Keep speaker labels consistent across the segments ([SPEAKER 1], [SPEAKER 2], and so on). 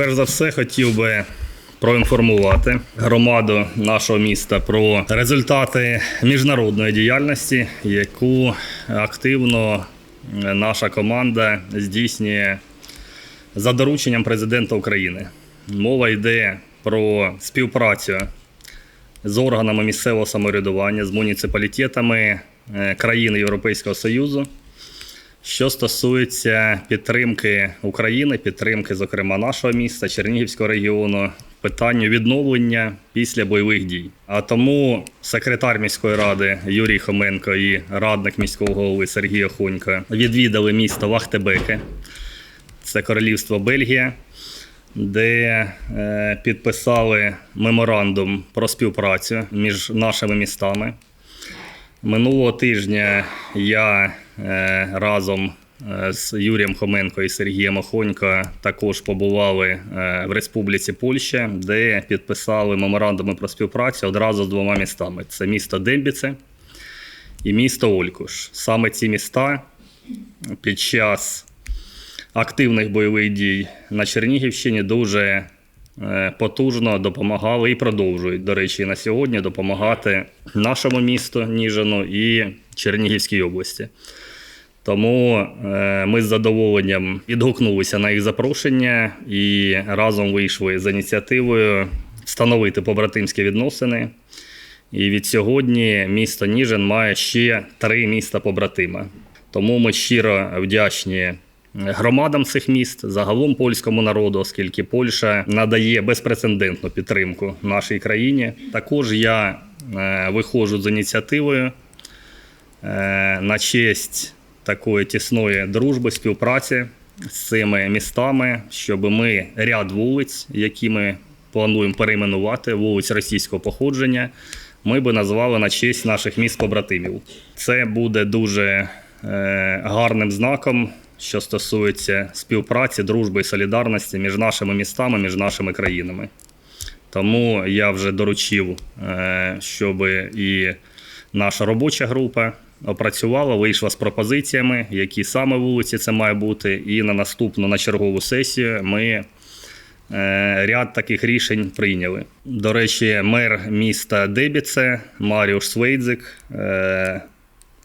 [SPEAKER 1] Перш за все, хотів би проінформувати громаду нашого міста про результати міжнародної діяльності, яку активно наша команда здійснює за дорученням президента України. Мова йде про співпрацю з органами місцевого самоврядування, з муніципалітетами е, країн Європейського Союзу. Що стосується підтримки України, підтримки, зокрема, нашого міста, Чернігівського регіону, питанню відновлення після бойових дій. А тому секретар міської ради Юрій Хоменко і радник міського голови Сергій Охонько відвідали місто Вахтебеке, це королівство Бельгія, де е, підписали меморандум про співпрацю між нашими містами. Минулого тижня я разом е, з Юрієм Хоменко і Сергієм Охонько також побували е, в Республіці Польща, де підписали меморандуми про співпрацю одразу з двома містами: це місто Дембіце і місто Олькуш. Саме ці міста під час активних бойових дій на Чернігівщині дуже е, потужно допомагали і продовжують, до речі, на сьогодні допомагати нашому місту Ніжину і Чернігівській області. Тому е, ми з задоволенням відгукнулися на їх запрошення і разом вийшли з ініціативою встановити побратимські відносини. І від сьогодні місто Ніжин має ще три міста побратима. Тому ми щиро вдячні громадам цих міст, загалом польському народу, оскільки Польща надає безпрецедентну підтримку нашій країні. Також я е, виходжу з ініціативою е, на честь такої тісної дружби, співпраці з цими містами, щоб ми ряд вулиць, які ми плануємо перейменувати, вулиць російського походження, ми би назвали на честь наших міст-побратимів. Це буде дуже е, гарним знаком, що стосується співпраці, дружби і солідарності між нашими містами, між нашими країнами. Тому я вже доручив, е, щоб і наша робоча група опрацювала, вийшла з пропозиціями, які саме вулиці це має бути. І на наступну на чергову сесію ми е, ряд таких рішень прийняли. До речі, мер міста Дебіце Маріуш Свейдзик.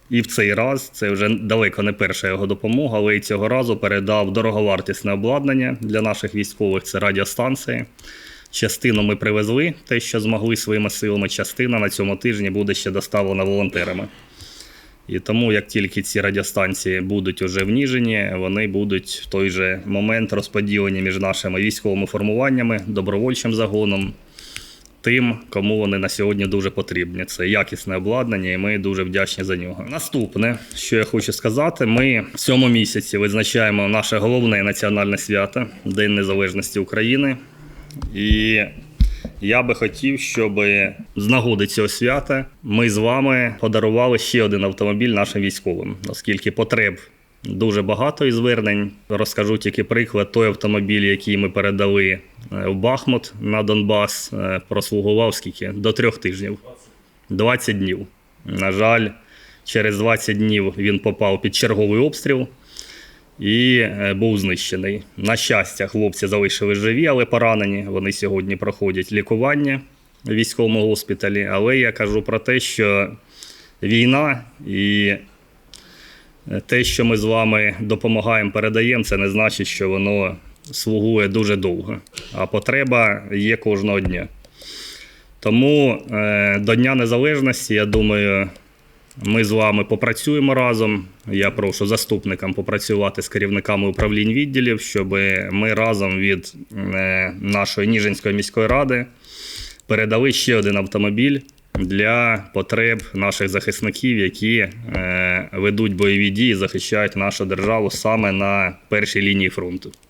[SPEAKER 1] І в цей раз це вже далеко не перша його допомога, але й цього разу передав дороговартісне обладнання для наших військових. Це радіостанції. Частину ми привезли, те, що змогли своїми силами. Частина на цьому тижні буде ще доставлена волонтерами. І тому, як тільки ці радіостанції будуть уже в Ніжині, вони будуть в той же момент розподілені між нашими військовими формуваннями, добровольчим загоном, тим, кому вони на сьогодні дуже потрібні. Це якісне обладнання, і ми дуже вдячні за нього. Наступне, що я хочу сказати, ми в цьому місяці визначаємо наше головне національне свято День Незалежності України. І я би хотів, щоб з нагоди цього свята ми з вами подарували ще один автомобіль нашим військовим, оскільки потреб дуже багато і звернень. Розкажу тільки приклад. Той автомобіль, який ми передали в Бахмут на Донбас, е, прослугував скільки? До трьох тижнів. 20 днів. На жаль, через 20 днів він попав під черговий обстріл і е, був знищений. На щастя, хлопці залишили живі, але поранені. Вони сьогодні проходять лікування в військовому госпіталі. Але я кажу про те, що війна і е, те, що ми з вами допомагаємо, передаємо, це не значить, що воно слугує дуже довго. А потреба є кожного дня. Тому е, до Дня Незалежності, я думаю, ми з вами попрацюємо разом. Я прошу заступникам попрацювати з керівниками управлінь відділів, щоб ми разом від е, нашої Ніжинської міської ради передали ще один автомобіль для потреб наших захисників, які е, ведуть бойові дії, захищають нашу державу саме на першій лінії фронту.